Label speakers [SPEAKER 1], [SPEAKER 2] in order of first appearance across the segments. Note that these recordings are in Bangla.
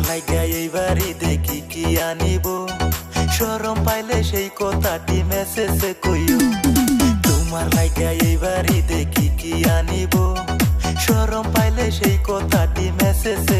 [SPEAKER 1] লাইগা এইবারই দেখি কি আনিব? সরম পাইলে সেই কথাটি মেসেজে কইও। তোমার লাইগা এইবারই দেখি কি আনিব? সরম পাইলে সেই কথাটি মেসেজে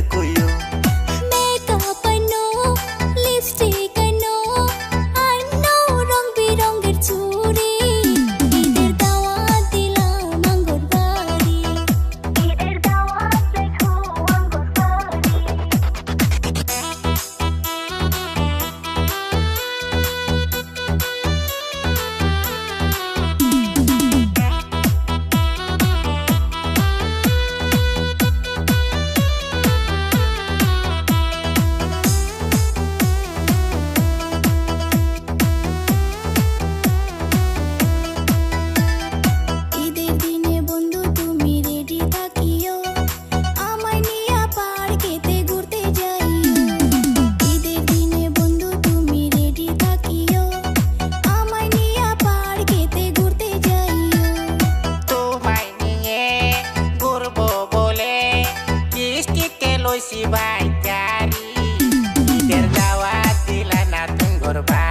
[SPEAKER 2] शिवाय त्यारी तेरगावातील नातून गोरबा